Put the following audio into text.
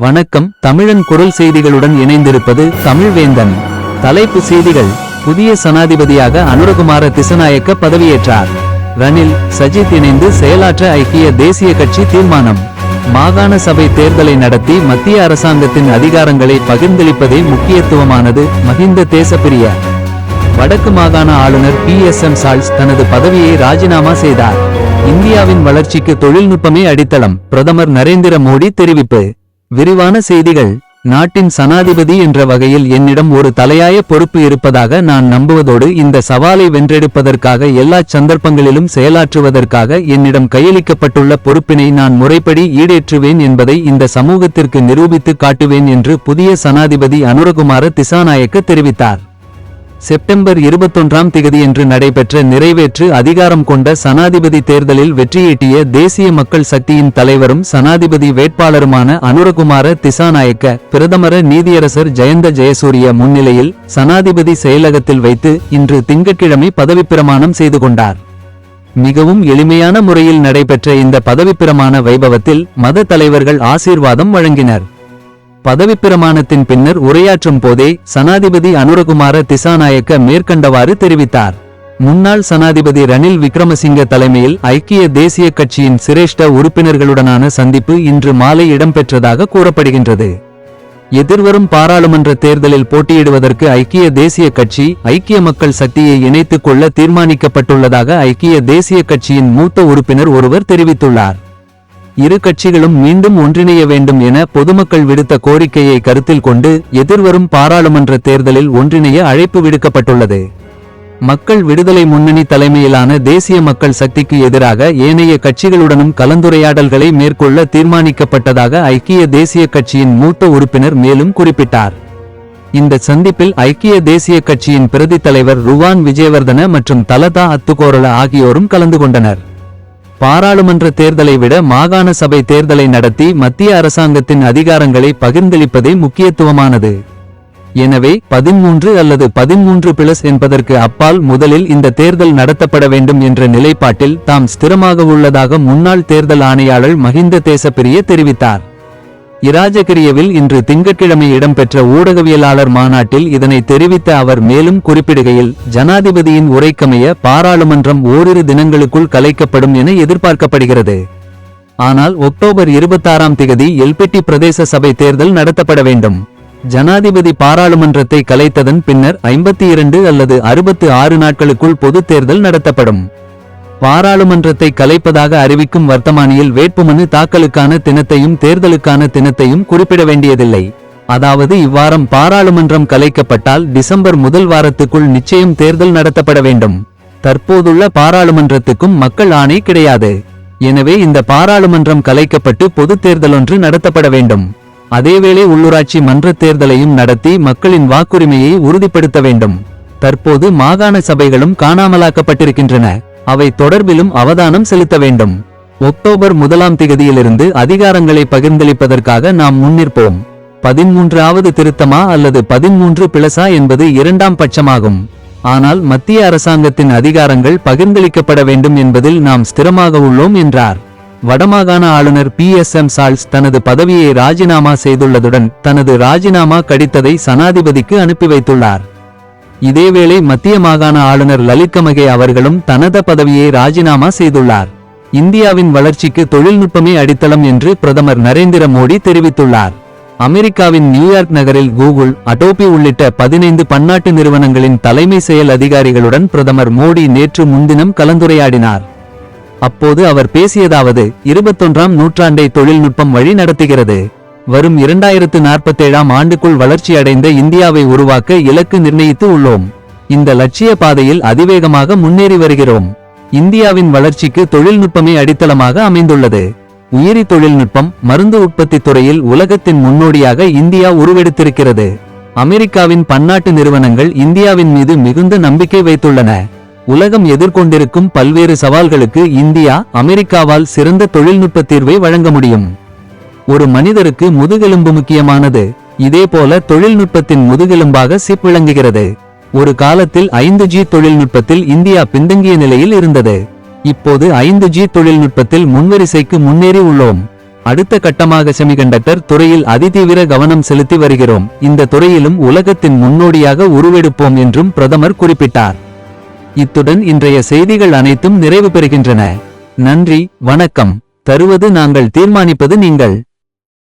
வணக்கம். தமிழன் குரல் செய்திகளுடன் இணைந்திருப்பது தமிழ்வேந்தன். தலைப்பு செய்திகள். புதிய சனாதிபதியாக அனுரகுமார திசநாயக்க பதவியேற்றார். ரணில் சஜித் இணைந்து செயலாற்ற ஐக்கிய தேசிய கட்சி தீர்மானம். மாகாண சபை தேர்தலை நடத்தி மத்திய அரசாங்கத்தின் அதிகாரங்களை பகிர்ந்தளிப்பதே முக்கியத்துவமானது மஹிந்த தேசப்பிரிய. வடக்கு மாகாண ஆளுநர் பி. எஸ். எம். சால்ஸ் தனது பதவியை ராஜினாமா செய்தார். இந்தியாவின் வளர்ச்சிக்கு தொழில்நுட்பமே அடித்தளம் பிரதமர் நரேந்திர மோடி தெரிவிப்பு. விரிவான செய்திகள். நாட்டின் சனாதிபதி என்ற வகையில் என்னிடம் ஒரு தலையாய பொறுப்பு இருப்பதாக நான் நம்புவதோடு இந்த சவாலை வென்றெடுப்பதற்காக எல்லா சந்தர்ப்பங்களிலும் செயலாற்றுவதற்காக என்னிடம் கையளிக்கப்பட்டுள்ள பொறுப்பினை நான் முறைப்படி ஈடேற்றுவேன் என்பதை இந்த சமூகத்திற்கு நிரூபித்து காட்டுவேன் என்று புதிய சனாதிபதி அனுரகுமார திசாநாயக்க தெரிவித்தார். செப்டம்பர் இருபத்தொன்றாம் திகதியன்று நடைபெற்ற நிறைவேற்று அதிகாரம் கொண்ட சனாதிபதி தேர்தலில் வெற்றியீட்டிய தேசிய மக்கள் சக்தியின் தலைவரும் சனாதிபதி வேட்பாளருமான அனுரகுமார திசாநாயக்க பிரதமர நீதியரசர் ஜெயந்த ஜெயசூரிய முன்னிலையில் சனாதிபதி செயலகத்தில் வைத்து இன்று திங்கட்கிழமை பதவிப்பிரமாணம் செய்து கொண்டார். மிகவும் எளிமையான முறையில் நடைபெற்ற இந்த பதவிப்பிரமாண வைபவத்தில் மத தலைவர்கள் ஆசீர்வாதம் வழங்கினர். பதவிப்பிரமாணத்தின் பின்னர் உரையாற்றும் போதே சனாதிபதி அனுரகுமார திசாநாயக்க மேற்கண்டவாறு தெரிவித்தார். முன்னாள் சனாதிபதி ரணில் விக்ரமசிங்க தலைமையில் ஐக்கிய தேசிய கட்சியின் சிரேஷ்ட உறுப்பினர்களுடனான சந்திப்பு இன்று மாலை இடம்பெற்றதாக கூறப்படுகின்றது. எதிர்வரும் பாராளுமன்ற தேர்தலில் போட்டியிடுவதற்கு ஐக்கிய தேசிய கட்சி ஐக்கிய மக்கள் சக்தியை இணைத்துக் கொள்ள தீர்மானிக்கப்பட்டுள்ளதாக ஐக்கிய தேசிய கட்சியின் மூத்த உறுப்பினர் ஒருவர் தெரிவித்துள்ளார். இரு கட்சிகளும் மீண்டும் ஒன்றிணைய வேண்டும் என பொதுமக்கள் விடுத்த கோரிக்கையை கருத்தில் கொண்டு எதிர்வரும் பாராளுமன்ற தேர்தலில் ஒன்றிணைய அழைப்பு விடுக்கப்பட்டுள்ளது. மக்கள் விடுதலை முன்னணி தலைமையிலான தேசிய மக்கள் சக்திக்கு எதிராக ஏனைய கட்சிகளுடனும் கலந்துரையாடல்களை மேற்கொள்ள தீர்மானிக்கப்பட்டதாக ஐக்கிய தேசிய கட்சியின் மூத்த உறுப்பினர் மேலும் குறிப்பிட்டார். இந்த சந்திப்பில் ஐக்கிய தேசிய கட்சியின் பிரதி தலைவர் ருவான் விஜயவர்தன மற்றும் தலதா அத்துக்கோரள ஆகியோரும் கலந்து கொண்டனர். பாராளுமன்ற தேர்தலை விட மாகாண சபை தேர்தலை நடத்தி மத்திய அரசாங்கத்தின் அதிகாரங்களை பகிர்ந்தளிப்பதே முக்கியத்துவமானது. எனவே பதிமூன்று அல்லது பதிமூன்று பிளஸ் என்பதற்கு அப்பால் முதலில் இந்த தேர்தல் நடத்தப்பட வேண்டும் என்ற நிலைப்பாட்டில் தாம் ஸ்திரமாக உள்ளதாக முன்னாள் தேர்தல் ஆணையாளர் மஹிந்த தேசப்பிரிய தெரிவித்தார். இராஜகிரியவில் இன்று திங்கட்கிழமை இடம்பெற்ற ஊடகவியலாளர் மாநாட்டில் இதனை தெரிவித்த அவர் மேலும் குறிப்பிடுகையில் ஜனாதிபதியின் உரைக்கமைய பாராளுமன்றம் ஓரிரு தினங்களுக்குள் கலைக்கப்படும் என எதிர்பார்க்கப்படுகிறது. ஆனால் ஒக்டோபர் இருபத்தாறாம் திகதி எல்பெட்டி பிரதேச சபை தேர்தல் நடத்தப்பட வேண்டும். ஜனாதிபதி பாராளுமன்றத்தை கலைத்ததன் பின்னர் ஐம்பத்தி இரண்டு அல்லது அறுபத்து ஆறு நாட்களுக்குள் பொதுத் தேர்தல் நடத்தப்படும். பாராளுமன்றத்தை கலைப்பதாக அறிவிக்கும் வர்த்தமானியில் வேட்புமனு தாக்கலுக்கான தினத்தையும் தேர்தலுக்கான தினத்தையும் குறிப்பிட வேண்டியதில்லை. அதாவது இவ்வாரம் பாராளுமன்றம் கலைக்கப்பட்டால் டிசம்பர் முதல் வாரத்துக்குள் நிச்சயம் தேர்தல் நடத்தப்பட வேண்டும். தற்போதுள்ள பாராளுமன்றத்துக்கும் மக்கள் ஆணை கிடையாது. எனவே இந்த பாராளுமன்றம் கலைக்கப்பட்டு பொதுத் தேர்தலொன்று நடத்தப்பட வேண்டும். அதேவேளை உள்ளூராட்சி மன்ற தேர்தலையும் நடத்தி மக்களின் வாக்குரிமையை உறுதிப்படுத்த வேண்டும். தற்போது மாகாண சபைகளும் காணாமலாக்கப்பட்டிருக்கின்றன. அவை தொடர்பிலும் அவதானம் செலுத்த வேண்டும். ஒக்டோபர் முதலாம் திகதியிலிருந்து அதிகாரங்களை பகிர்ந்தளிப்பதற்காக நாம் முன்னிற்போம். பதிமூன்றாவது திருத்தமா அல்லது பதிமூன்று பிளசா என்பது இரண்டாம் பட்சமாகும். ஆனால் மத்திய அரசாங்கத்தின் அதிகாரங்கள் பகிர்ந்தளிக்கப்பட வேண்டும் என்பதில் நாம் ஸ்திரமாக உள்ளோம் என்றார். வடமாகாண ஆளுநர் பி எஸ் எம் சால்ஸ் தனது பதவியை ராஜினாமா செய்துள்ளதுடன் தனது ராஜினாமா கடித்ததை சனாதிபதிக்கு அனுப்பி வைத்துள்ளார். இதேவேளை மத்திய மாகாண ஆளுநர் லலித்கமகே அவர்களும் தனது பதவியை ராஜினாமா செய்துள்ளார். இந்தியாவின் வளர்ச்சிக்கு தொழில்நுட்பமே அடித்தளம் என்று பிரதமர் நரேந்திர மோடி தெரிவித்துள்ளார். அமெரிக்காவின் நியூயார்க் நகரில் கூகுள் அடோபி உள்ளிட்ட பதினைந்து பன்னாட்டு நிறுவனங்களின் தலைமை செயல் அதிகாரிகளுடன் பிரதமர் மோடி நேற்று முன்தினம் கலந்துரையாடினார். அப்போது அவர் பேசியதாவது இருபத்தொன்றாம் நூற்றாண்டை தொழில்நுட்பம் வழி நடத்துகிறது. வரும் இரண்டாயிரத்து நாற்பத்தேழாம் ஆண்டுக்குள் வளர்ச்சியடைந்த இந்தியாவை உருவாக்க இலக்கு நிர்ணயித்து உள்ளோம். இந்த லட்சிய பாதையில் அதிவேகமாக முன்னேறி வருகிறோம். இந்தியாவின் வளர்ச்சிக்கு தொழில்நுட்பமே அடித்தளமாக அமைந்துள்ளது. உயிரி தொழில்நுட்பம் மருந்து உற்பத்தி துறையில் உலகத்தின் முன்னோடியாக இந்தியா உருவெடுத்திருக்கிறது. அமெரிக்காவின் பன்னாட்டு நிறுவனங்கள் இந்தியாவின் மீது மிகுந்த நம்பிக்கை வைத்துள்ளன. உலகம் எதிர்கொண்டிருக்கும் பல்வேறு சவால்களுக்கு இந்தியா அமெரிக்காவால் சிறந்த தொழில்நுட்ப தீர்வை வழங்க முடியும். ஒரு மனிதருக்கு முதுகெலும்பு முக்கியமானது. இதேபோல தொழில்நுட்பத்தின் முதுகெலும்பாக சிப் விளங்குகிறது. ஒரு காலத்தில் ஐந்து ஜி தொழில்நுட்பத்தில் இந்தியா பின்தங்கிய நிலையில் இருந்தது. இப்போது ஐந்து ஜி தொழில்நுட்பத்தில் முன்வரிசைக்கு முன்னேறி உள்ளோம். அடுத்த கட்டமாக செமிகண்டக்டர் துறையில் அதிதீவிர கவனம் செலுத்தி வருகிறோம். இந்த துறையிலும் உலகத்தின் முன்னோடியாக உருவெடுப்போம் என்றும் பிரதமர் குறிப்பிட்டார். இத்துடன் இன்றைய செய்திகள் அனைத்தும் நிறைவு பெறுகின்றன. நன்றி வணக்கம். தருவது நாங்கள் தீர்மானிப்பது நீங்கள்.